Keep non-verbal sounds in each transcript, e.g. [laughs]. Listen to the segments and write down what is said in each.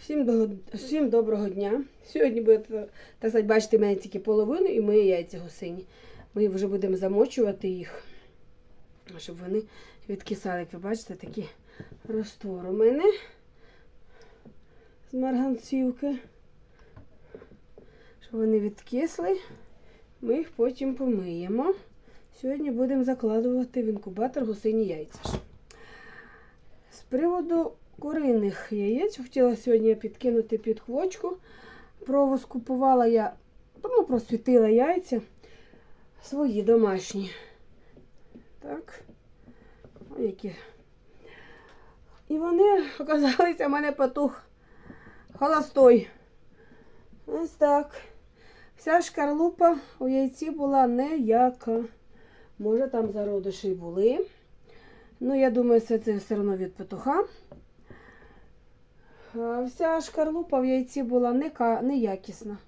Всім, до- всім доброго дня. Сьогодні буде, так сказати, бачите, в мене тільки половину і мої яйця гусині. Ми вже будемо замочувати їх, щоб вони відкисали. Як ви бачите, такий розтвор у мене з марганцівки. Щоб вони відкисли, ми їх потім помиємо. Сьогодні будемо закладувати в інкубатор гусині яйця. З приводу куриних яєць хотіла сьогодні підкинути під квочку. Провоз купувала я, ну, просвітила яйця свої домашні. Так. Ой, які. І вони [laughs] оказалися, в мене петух холостой. Ось так. Вся шкарлупа у яйці була неяка. Може, там зародиші й були. Ну, я думаю, все це все одно від петуха. А Вся шкарлупа в яйці була неякісна.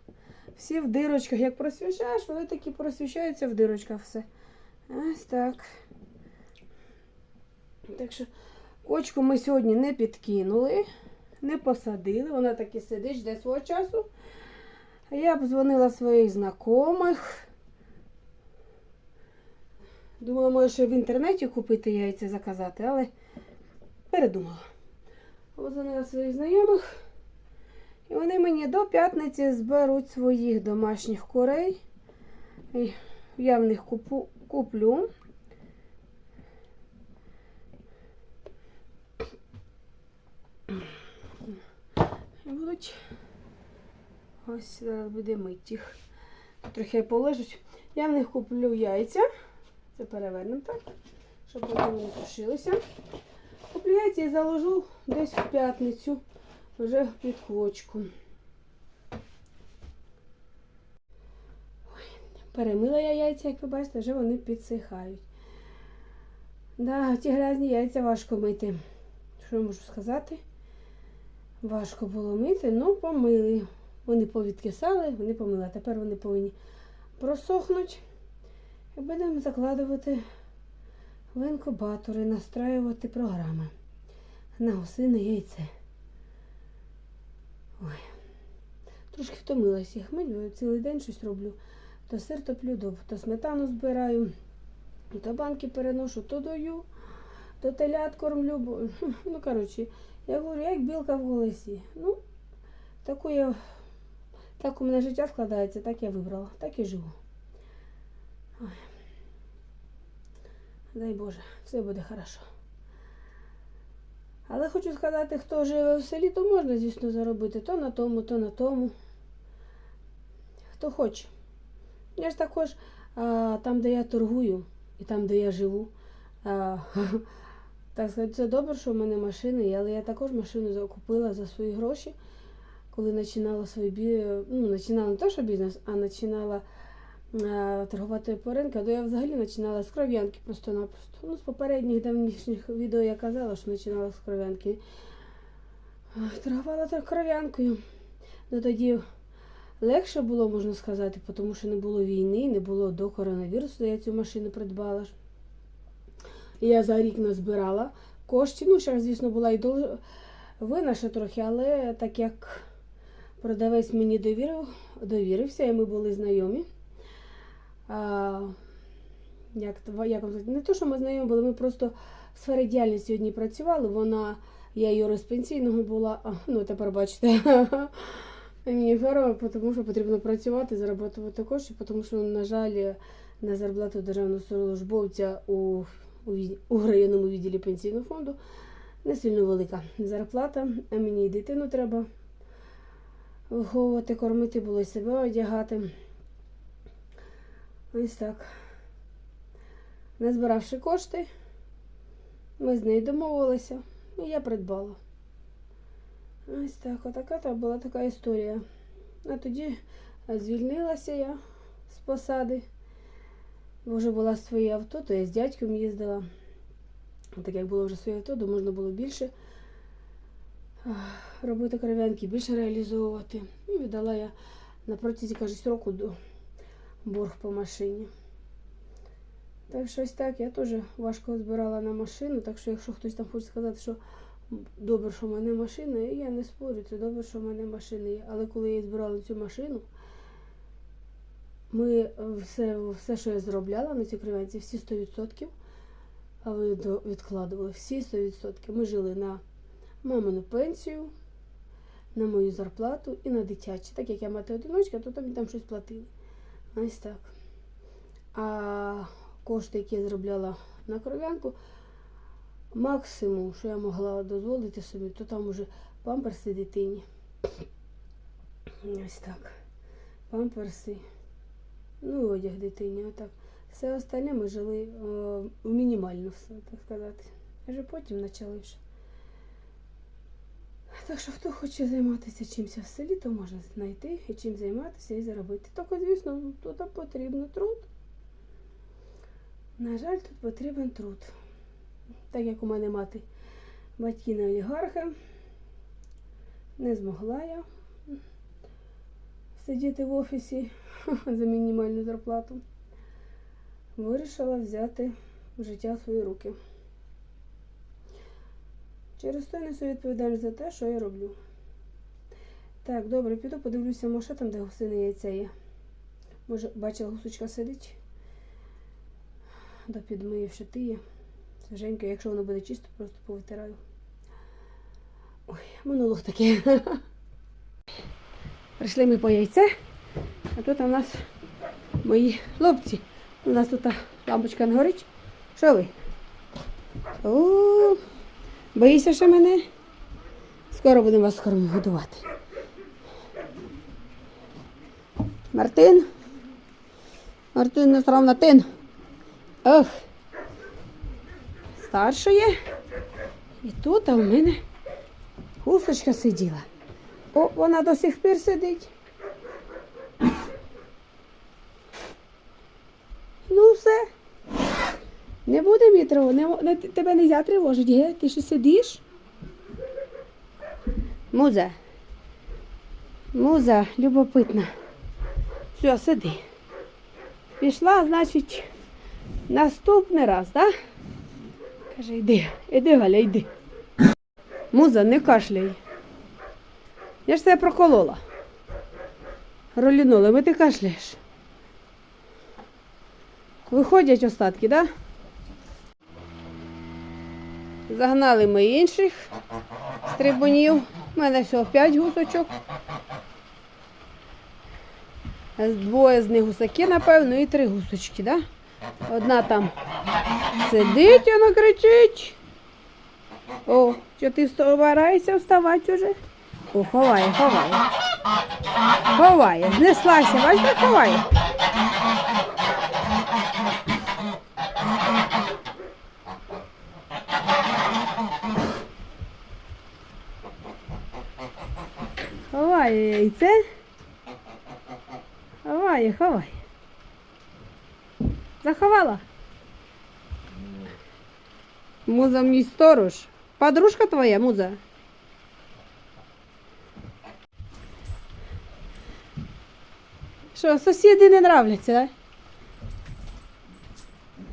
Всі в дирочках, як просвіщаєш, вони такі просвіщаються в дирочках все. Ось так. Так що кочку ми сьогодні не підкинули, не посадили. Вона так і сидить, жде свого часу. Я дзвонила своїх знайомих. Думала, може в інтернеті купити яйця заказати, але передумала. Позвонила своїх знайомих. І вони мені до п'ятниці зберуть своїх домашніх курей. Я в них купу, куплю. І будуть. Ось зараз буде мить їх. Трохи полежуть. Я в них куплю яйця. Це перевернемо так, щоб вони сушилися. Куплю яйця і заложу десь в п'ятницю вже під квочку. Перемила я яйця, як ви бачите, вже вони підсихають. Да, ті грязні яйця важко мити. Що я можу сказати? Важко було мити, ну помили. Вони повідкисали, вони помили. А тепер вони повинні просохнути. І будемо закладувати в інкубатори, настраювати програми на гусине яйце. Ой. Трошки втомилася їх мить, цілий день щось роблю. То сир топлю, то, то сметану збираю, то банки переношу, то дою, то телят кормлю. Бо, [laughs] ну, коротше, я говорю, як білка в голосі. Ну, таку я, так у мене життя складається, так я вибрала, так і живу. Ой. Дай Боже, все буде хорошо. Але хочу сказати, хто живе в селі, то можна, звісно, заробити то на тому, то на тому. Хто хоче. Я ж також а, там, де я торгую, і там, де я живу. А, [laughs] так сказати, це добре, що в мене машини, але я також машину закупила за свої гроші, коли починала свій бі... ну, починала не те, що бізнес, а починала торгувати по ринку, то я взагалі починала з кров'янки просто-напросто. Ну, з попередніх давнішніх відео я казала, що починала з кров'янки. Торгувала кров'янкою. Ну тоді легше було, можна сказати, тому що не було війни, не було до коронавірусу, я цю машину придбала. Я за рік назбирала коштів. Ну, ще, звісно, була і дол... вина ще трохи, але так як продавець мені довірив, довірився, і ми були знайомі. Як, як вам сказати, не то, що ми знайомі були, ми просто в сфері діяльності одній працювали. Вона, я юрист пенсійного була, а, ну тепер бачите. [laughs] Мені здорово, тому що потрібно працювати, заробляти кошти, тому що, на жаль, на зарплату державного службовця у, у, у районному відділі пенсійного фонду не сильно велика зарплата, а мені і дитину треба виховувати, кормити, було себе одягати. Ось так. Не збиравши кошти, ми з нею домовилися, і я придбала. Ось так, отака та була така історія. А тоді звільнилася я з посади. Бо вже була своє авто, то я з дядьком їздила. Так як було вже своє авто, то можна було більше робити кров'янки, більше реалізовувати. І віддала я на протязі, кажуть, року до борг по машині. Так що ось так, я теж важко збирала на машину, так що якщо хтось там хоче сказати, що Добре, що в мене машина, я не спорю, це добре, що в мене машина є. Але коли я збирала цю машину, ми все, все що я зробляла на цій кривенці, всі 100%, а ви відкладували всі 100%. Ми жили на мамину пенсію, на мою зарплату і на дитячі. Так як я мати одиночка, то там, там щось платили. Ось так. А кошти, які я заробляла на кров'янку, максимум, що я могла дозволити собі, то там уже памперси дитині. Ось так. Памперси. Ну і одяг дитині. Отак. Все остальне ми жили о, мінімально все, так сказати. Вже потім почали. Так що хто хоче займатися чимось в селі, то можна знайти і чим займатися і заробити. Тільки, звісно, тут потрібен труд. На жаль, тут потрібен труд. Так як у мене мати батьки не олігархи, не змогла я сидіти в офісі [laughs] за мінімальну зарплату. Вирішила взяти життя в свої руки. Через то несу відповідальність за те, що я роблю. Так, добре, піду подивлюся, може там, де гусине яйця є. Може, бачила, гусочка сидить. Да підмию ще тиє. Свіженько, якщо воно буде чисто, просто повитираю. Ой, монолог такий. Прийшли ми по яйце, а тут у нас мої хлопці. У нас тут лампочка не горить. Що ви? О, боїшся ще мене? Скоро будемо вас скоро годувати. Мартин. Мартин не срав тин. Ох. Старша є. І тут а в мене гусочка сиділа. О, вона до сих пір сидить. Ну все. Не, не, тебе не можна тривожити, ге? Ти ще сидиш? Муза. Муза, любопитна. Все, сиди. Пішла, значить, наступний раз, так? Да? Каже, йди, іди, Галя, йди. Муза, не кашляй. Я ж тебе проколола. Ролінула, ми ти кашляєш. Виходять остатки, так? Да? Загнали ми інших стрибунів. У мене всього 5 гусочок. Двоє з них гусаки, напевно, і три гусочки. Да? Одна там сидить, вона кричить. О, що ти встараєшся вставати вже? О, ховає, ховає. Ховає, знеслася, бачите, ховає. Ховає яйце. Ховає, ховає. Заховала. Муза мій сторож. Подружка твоя, муза. Що, сусіди не нравляться, да?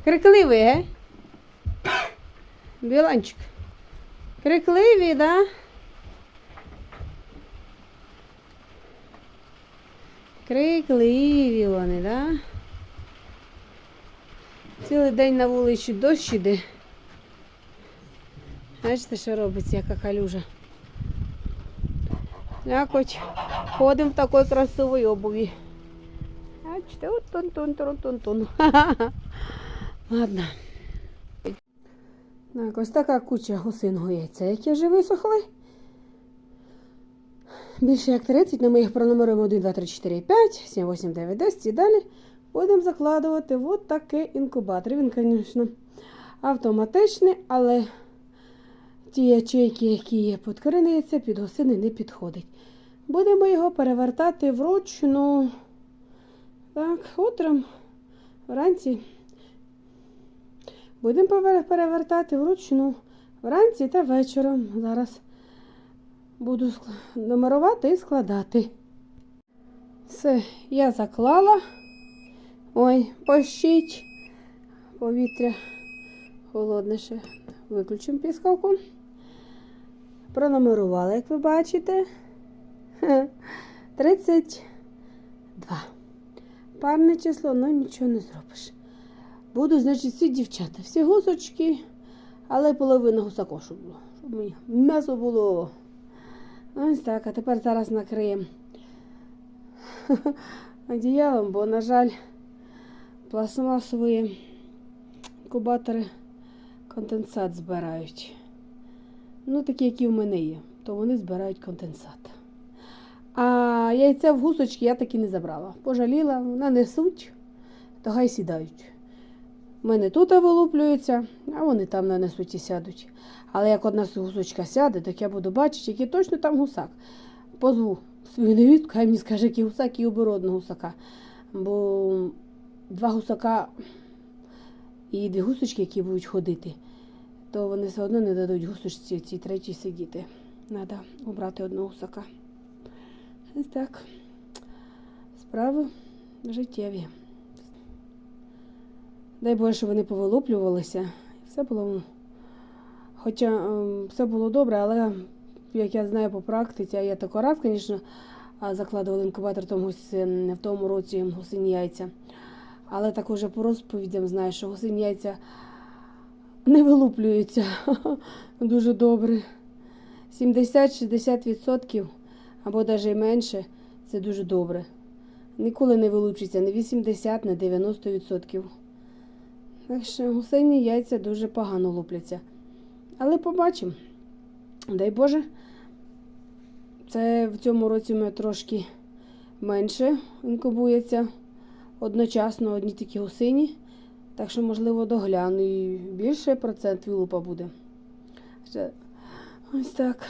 Крикливий, ге? Біланчик. Крикливі, да? Крикливі вони, да? Цілий день на вулиці дощ іде. Бачите, що робиться, яка калюжа. Якось ходимо в такій красивій обуві. Бачите, от тун тун тун тун тун [laughs] Ладно. Так, ось така куча гусин яйця, які вже висохли. Більше як 30, на ми їх пронумеруємо 1, 2, 3, 4, 5, 7, 8, 9, 10 і далі будемо закладувати от такий інкубатор. Він, звісно, автоматичний, але ті ячейки, які є під криниця, під гусини не підходить. Будемо його перевертати вручну. Так, утром, вранці. Будемо перевертати вручну вранці та вечором. Зараз буду нумерувати і складати. Все, я заклала. Ой, пощить. Повітря холодне ще. Виключимо піскалку. пронумерувала, як ви бачите. [laughs] 32. Парне число, ну нічого не зробиш. Буду, значить, всі дівчата, всі гусочки, але половина гусака, щоб було. Щоб мені м'ясо було. Ось так, а тепер зараз накриємо [laughs] одіялом, бо, на жаль, пластмасові інкубатори конденсат збирають. Ну, такі, які в мене є, то вони збирають конденсат. А яйця в гусочки я таки не забрала. Пожаліла, нанесуть, то хай сідають. Мене тут вилуплюються, а вони там нанесуть і сядуть. Але як одна гусочка сяде, так я буду бачити, який точно там гусак. Позву свою невістку, хай мені скаже, який гусак і оберу одного гусака. Бо два гусака і дві гусочки, які будуть ходити, то вони все одно не дадуть гусочці цій третій сидіти. Треба обрати одного гусака. Ось так. Справи життєві. Дай Боже, щоб вони повилуплювалися. Все було. Хоча ем, все було добре, але як я знаю по практиці, а я тако раз, звісно, закладувала інкубатор тому в тому році гусині яйця. Але так уже по розповідям знаю, що гусині яйця не вилуплюються [laughs] дуже добре. 70-60% або навіть менше це дуже добре. Ніколи не вилучиться ні 80, ні 90%. Гусині яйця дуже погано лупляться. Але побачимо. Дай Боже, це в цьому році у мене трошки менше інкубується одночасно одні такі гусині. Так що, можливо, догляну і більше процент вилупа буде. Ось так.